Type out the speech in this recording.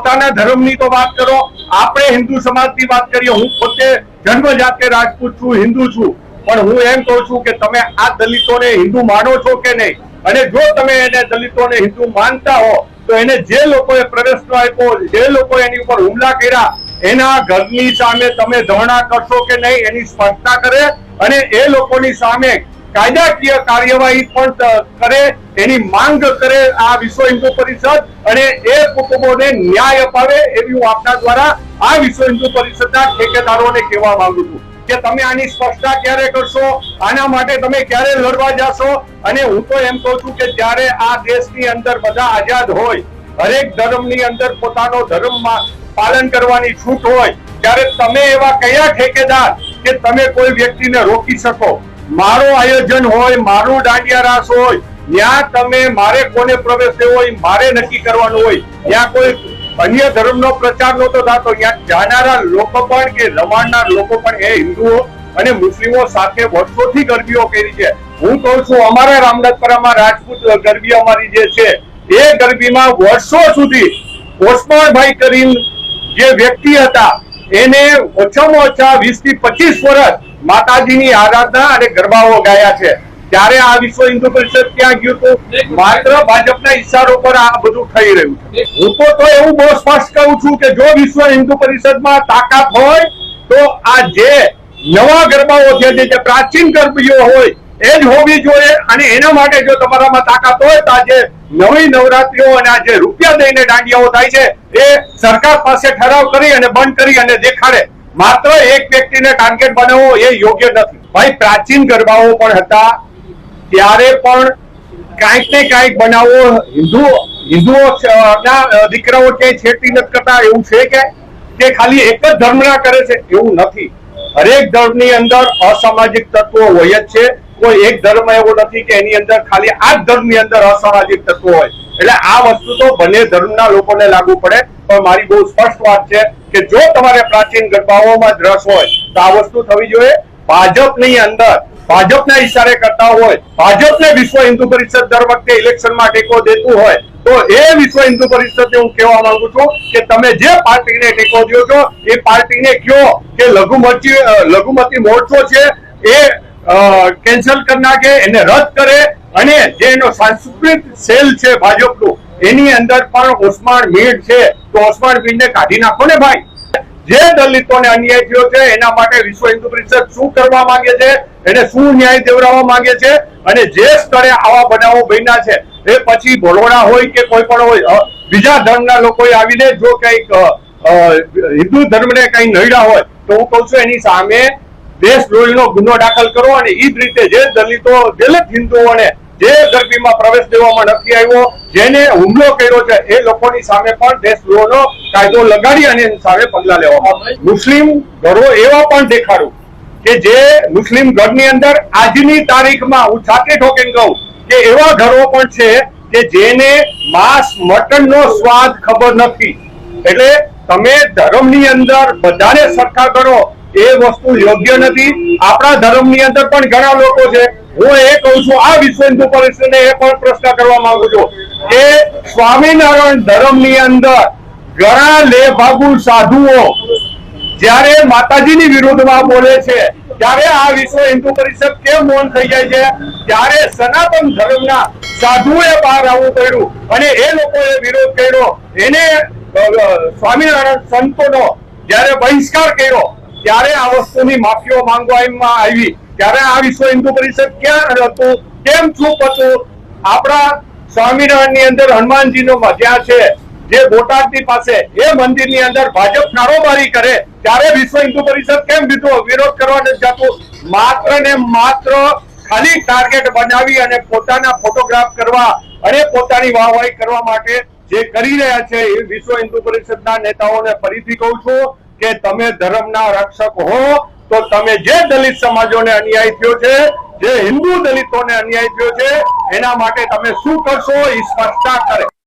પોતાના ધર્મની તો વાત કરો, આપણે હિન્દુ સમાજની વાત કરીએ, હું પોતે જન્મ જાતે રાજપૂત છું, હિન્દુ છું, પણ હું એમ કહું છું કે તમે આ દલિતોને હિન્દુ માનો છો કે નહીં? અને જો તમે એને દલિતોને હિન્દુ માનતા હો, તો એને જે લોકોએ પ્રવેશ આપ્યો, જે લોકો એની ઉપર હુમલા કર્યા, એના ઘરની સામે તમે ધરણા કરશો કે નહીં, એની સ્પષ્ટતા કરે, અને એ લોકોની સામે કાયદાકીય કાર્યવાહી પણ કરે, એની માંગ કરે આ વિશ્વ હિન્દુ પરિષદ અને એ કુટુંબોને ન્યાય અપાવે એવી હું આપના દ્વારા આ વિશ્વ હિન્દુ પરિષદના ઠેકેદારોને કહેવા માંગુ છું કે તમે આની સ્પષ્ટતા ક્યારે કરશો? આના માટે તમે ક્યારે લડવા જાશો? અને હું તો એમ કહું છું કે જ્યારે આ દેશની અંદર બધા આઝાદ હોય, હરેક ધર્મની અંદર પોતાનો ધર્મમાં પાલન કરવાની છૂટ હોય, ત્યારે તમે એવા કયા ઠેકેદાર કે તમે કોઈ વ્યક્તિને રોકી શકો? મારો આયોજન હોય, મારું દાંડિયા રાસ હોય, ત્યાં તમે મારે કોને પ્રવેશ લેવો હોય, મારે નક્કી કરવાનું હોય. ત્યાં કોઈ અન્ય ધર્મનો પ્રચાર નહોતો થતો. ત્યાં જાનારા લોકો પણ કે રમાડનાર લોકો પણ એ હિન્દુઓ અને મુસ્લિમો સાથે વર્ષોથી ગરબીઓ કરી છે. હું કહું છું, અમારા રામનાથપુરામાં રાજપૂત ગરબી અમારી જે છે, એ ગરબીમાં વર્ષો સુધી ઓસમાણભાઈ કરીને જે વ્યક્તિ હતા, એને ઓછામાં ઓછા વીસથી પચીસ વર્ષ માતાજીની આરાધના અને ગરબાઓ ગાયા છે. ત્યારે આ વિશ્વ હિન્દુ પરિષદ ક્યાં ગયું હતું. માત્ર ભાજપના ઈશારો પર આ બધું થઈ રહ્યું છે. હું તો એવું બહુ સ્પષ્ટ કહું છું કે જો વિશ્વ હિન્દુ પરિષદમાં તાકાત હોય, તો આ જે નવા ગરબાઓ છે, જે જે પ્રાચીન ગરબીઓ હોય, એ જ હોવી જોઈએ અને એના માટે જો તમારામાં તાકાત હોય, તો આજે નવી નવરાત્રીઓ અને આજે રૂપિયા દઈને દાંડિયાઓ થાય છે, એ સરકાર પાસે ઠરાવ કરી અને બંધ કરી અને દેખાડે. માત્ર એક વ્યક્તિને ટાર્ગેટ બનાવવો એ યોગ્ય નથી. ભાઈ, પ્રાચીન ગરબાઓ પણ હતા. ત્યારે પણ કાંઈક ને કાંઈક બનાવો હિન્દુ હિન્દુઓ ના, દીકરાઓ ક્યાંય છેડતી નથી કરતા, એવું છે કે તે ખાલી એક જ ધર્મના કરે છે? એવું નથી. હરેક ધર્મની અંદર અસામાજિક તત્વો હોય જ છે. કોઈ એક ધર્મ એવો નથી કે એની અંદર ખાલી આ જ ધર્મની અંદર અસામાજિક તત્વો હોય. એટલે આ વસ્તુ તો બંને ધર્મના લોકોને લાગુ પડે. પણ મારી બહુ સ્પષ્ટ વાત છે કે જો તમારે પ્રાચીન ગરબાઓમાં જ રસ હોય, તો આ વસ્તુ થવી જોઈએ. ભાજપની અંદર, ભાજપના ઈશારે કરતા હોય, ભાજપને વિશ્વ હિન્દુ પરિષદ દર વખતે ઇલેક્શનમાં ટેકો દેતું હોય, તો એ વિશ્વ હિન્દુ પરિષદને હું કહેવા માંગુ છું કે તમે જે પાર્ટીને ટેકો દો છો, એ પાર્ટીને કયો કે લઘુમતી લઘુમતી મોરચો છે, એ કેન્સલ કરી નાખે, એને રદ કરે, અને જે એનો સાંસ્કૃતિક સેલ છે ભાજપનું એની અંદર પણ ઓસમાણ મીર છે, તો ઓસમાણ મીરને કાઢી નાખો ને ભાઈ. જે દલિતોને અન્યાય થયો છે, એના માટે વિશ્વ હિન્દુ પરિષદ શું કરવા માંગે છે, એને શું ન્યાય દેવડાવવા માંગે છે, અને જે સ્તરે આવા બનાવો બન્યા છે, એ પછી ભોળવડા હોય કે કોઈ પણ હોય બીજા ધર્મના લોકોએ આવીને જો કંઈક હિન્દુ ધર્મને કંઈ નડ્યા હોય, તો હું કહું છું એની સામે દેશદ્રોહીનો ગુનો દાખલ કરો, અને એ જ રીતે જે દલિતો, દલિત હિન્દુઓને જે ગરબીમાં પ્રવેશ દેવામાં નથી આવ્યો, જેને હુમલો કર્યો છે, એ લોકોની સામે પણ દેશદ્રોહનો કાયદો લગાડી અને એની સામે પગલા લેવામાં મુસ્લિમ ઘરો એવા પણ દેખાડું કે જે મુસ્લિમ ઘરની અંદર આજની તારીખમાં હું છાતી ઠોકીને કહું કે એવા ઘરો પણ છે કે જેને માંસ મટનનો સ્વાદ ખબર નથી. એટલે તમે ધર્મની અંદર બધાને સરખા કરો, એ વસ્તુ યોગ્ય નથી. આપણા ધર્મની અંદર પણ ઘણા લોકો છે હું એ કહું છું, આ વિશ્વ હિન્દુ એ પણ પ્રશ્ન કરવા માંગુ છું કે સ્વામિનારાયણ ધર્મની અંદર ઘણા લેભાગુ સાધુઓ જ્યારે માતાજીની વિરુદ્ધમાં બોલે છે, ત્યારે આ વિશ્વ હિન્દુ પરિષદ કેમ મૌન થઈ જાય છે? ત્યારે સનાતન ધર્મના સાધુએ બહાર આવવું પડ્યું અને એ લોકોએ વિરોધ કર્યો. એને સ્વામિનારાયણ સંતોનો જ્યારે બહિષ્કાર કર્યો, ત્યારે આ વસ્તુની માફીઓ માંગવામાં આવી. ત્યારે આ વિશ્વ હિન્દુ પરિષદ ક્યાં હતું? કેમ ચૂપ હતું? આપણા સ્વામિનારાયણની અંદર હનુમાનજીનો જ્યાં છે, જે બોટાદની પાસે એ મંદિરની અંદર ભાજપ કારોબારી કરે, ત્યારે વિશ્વ હિન્દુ પરિષદ કેમ વિધો- વિરોધ કરવા નથી જતું? માત્ર ને માત્ર ખાલી ટાર્ગેટ બનાવી અને પોતાના ફોટોગ્રાફ કરવા અને પોતાની વાહવાહી કરવા માટે જે કરી રહ્યા છે એ વિશ્વ હિન્દુ પરિષદના નેતાઓને ફરીથી કહું છું કે તમે ધર્મના રક્ષક હો તો તમે જે દલિત સમાજોને અન્યાય થયો છે, જે હિન્દુ દલિતોને અન્યાય થયો છે, એના માટે તમે શું કરશો? એ સ્પષ્ટતા કરે.